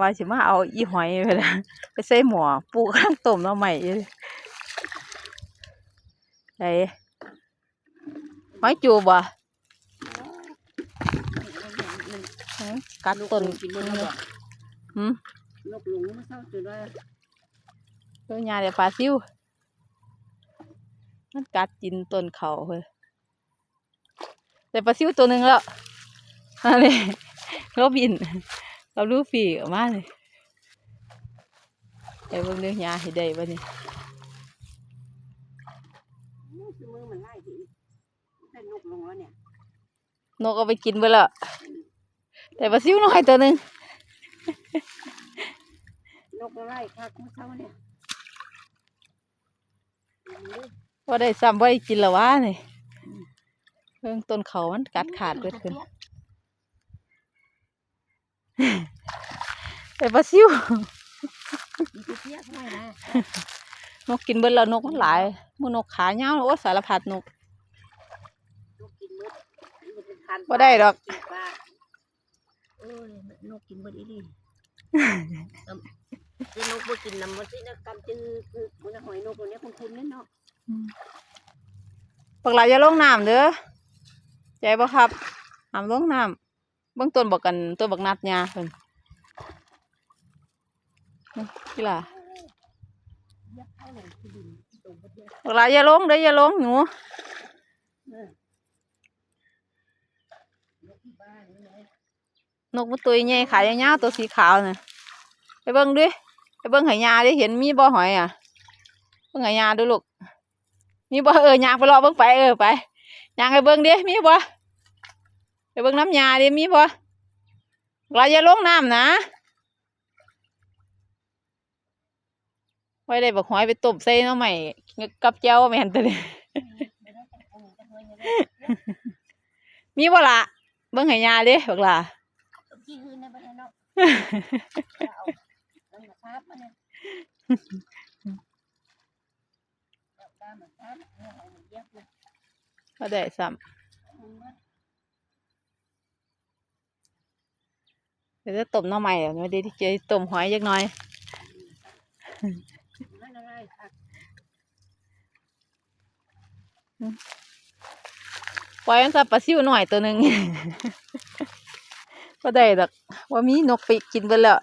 ว่าสิมาเอาอีหอยไปละไปใส่หม้อปลูกข้างต้มแล้วใหม่ไสหอยจูบบ่หืมกัดต้นกินบ่ได้บ่หืมนกหลงมาเศร้าจนว่าเพิ่นยาเดี๋ยวปลาซิวมันกัดกินต้นเขาเฮ้ยแต่ปลาซิวตัวหนึ่งแล้วอันนี้เขาบิน เราลูฟี่ออกมาเลยเดี๋ยวเบิ่งเรื่องยาให้ได้บ่นี่อู้คือมือมันไล่ดิแต่นกหลงแล้วเนี่ย นกเอาไปกินไปแล้วแต่ปลาซิวน้อยตัวหนึ่งนกมันไล่คักเมื่อเช้าเนี่ยอืมว่าได้ซ้ำว่าได้กินแล้ววะนี่เรื่องต้นเขามันกัดขาดเบิดขึ้น แต่ปลาซิวมีตัวเพี้ยข้างในนะนกกินเบิดแล้วนกมันหลายหมูนกขาเงาวโอ้สารพัดนกนกกินหมดมันเป็นพันบ่ได้ดอกกินปลาโอ้ยนกกินหมดอีหลีอืมเจ้านกบ่กินน้ำมันสินะกำจือคือมันหอยนกตัวเนี้ยคุ้นๆนั่นเนาะปกหลายอย่าลงน้ำเด้อใจบ่ครับห้ามลงน้ำ เบื้องต้นบอกกันต้นบักนัดยาเพิ่นกี่ล่ะยักลายอย่าลงเด้ออย่าลงหนูนกมันตัวใหญ่ขายยาวตัวสีขาวน่ะไปเบิ่งดิไปเบิ่งไหยาดิเห็นมีบ่อหอยอะเบิ่งไหยาดูลูกมีบ่อเออยางไปรอเบิ่งไปเออไปยางไปเบิ่งดิมีบ่อ ไปเบิ่งน้ำยาดิมีบ่เราอย่าลงน้ำนะไว้ได้บักหอยไปต้มใส่หน้ำใหม่กับเจ้าแม่นตัวนี้มีบ่ล่ะเบิ่งไหยาดิบักล่ะที่อื่นในบ้านเนาะเอานั่นมาทับมาเนี่ยเอาตามมาทับเอาเอามาเย็บเลยก็ได้ซ้ำ เดี๋ยวจะต้มน้ำใหม่เดี๋ยวเดี๋ยวจอต้มหอยยักหน่อยไรค่ะปล่อยมันซะปลาซิวหน่อยตัวหนึ่งก็ได้ดอกว่ามีนกไปกินไปแล้ว